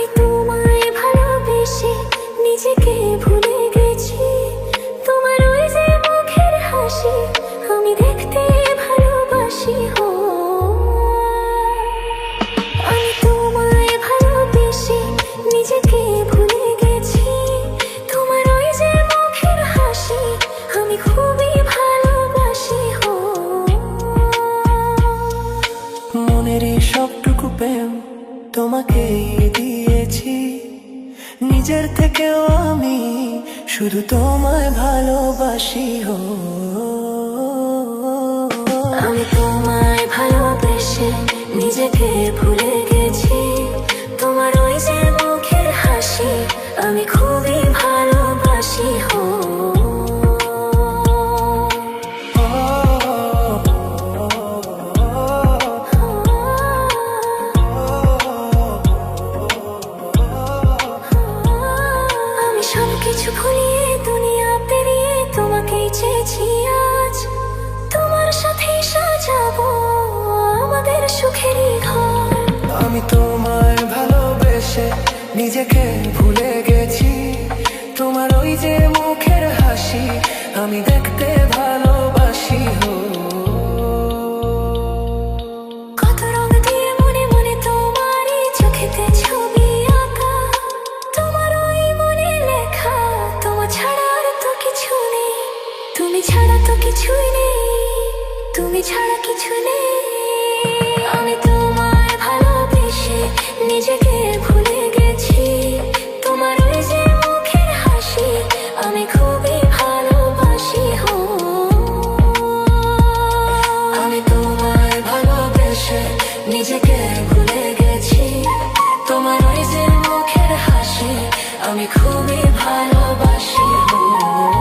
আমি তোমায় ভালোবেসে নিজেকে ভুলে গেছি। তোমার ওই যে হাসি, আমি দেখতে ভালোবাসি, হো। আমি তোমায় ভালোবেসে নিজেকে ভুলে গেছি। তোমার ওই যে হাসি, আমি খুবই ভালোবাসি, হো। মনের সবটুকু পেয়েও তোমাকেই পেয়েছি নিজের থেকেও আমি শুধু তোমায় ভালোবাসি হো আমি তোমায় ভালোবেসে নিজেকে ভুলে গেছি। তোমার ওই যে মুখের হাসি, আমি খুব আমি তোমায় ভালোবেসে নিজেকে ভুলে গেছি। তোমার ওই যে মুখের হাসি আমি দেখতে ভালোবাসি হো। কত রং দিয়ে মনে মনে তোমারই চোখেতে ছবি তোমার মনে লেখা তোমার ছাড়া আর তো কিছু নেই। তুমি ছাড়া তো কিছুই নেই। তুমি ছাড়া কিছু নেই। আমি তোমায় ভালোবেসে নিজেকে ভুলে গেছি। তোমার ওই যে হাসি, আমি খুবই ভালোবাসি, হো। আমি তোমায় ভালোবেসে নিজেকে ভুলে গেছি। তোমার ওই মুখের হাসি, আমি খুবই ভালোবাসি, হো।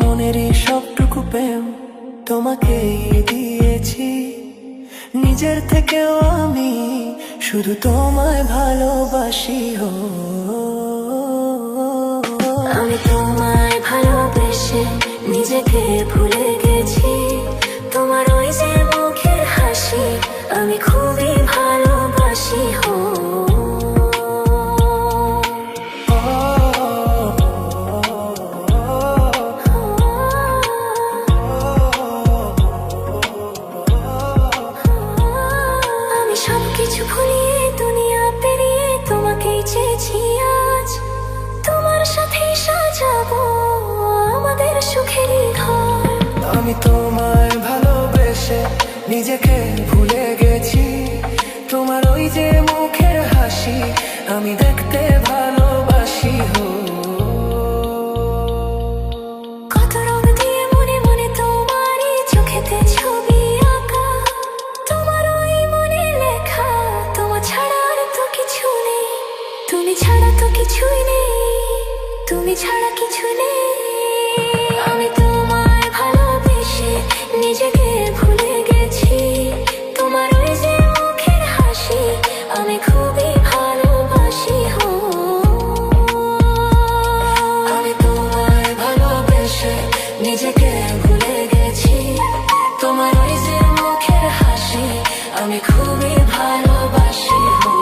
মনেরই সবটুকু প্রেম তোমাকেই দিয়েছি। নিজের থেকেও আমি শুধু তোমায় ভালোবাসি হো আমি তোমায় ভালোবেসে নিজেকে ভুলে কিছু ভুলিয়ে, দুনিয়া পেরিয়ে তোমাকেই চেয়েছি আজ। তোমার সাথে সাজাবো আমাদের সুখের ঘর। আমি তোমায় ভালোবেসে নিজেকে কিছুই নেই, তুমি ছাড়া কিছু নেই। আমি তোমায় ভালোবেসে নিজেকে ভুলে গেছি। তোমার ওই যে মুখের হাসি, আমি খুবই ভালোবাসি, হো। আমি তোমায় ভালোবেসে নিজেকে ভুলে গেছি। তোমার ওই যে মুখের হাসি, আমি খুবই ভালোবাসি, হো।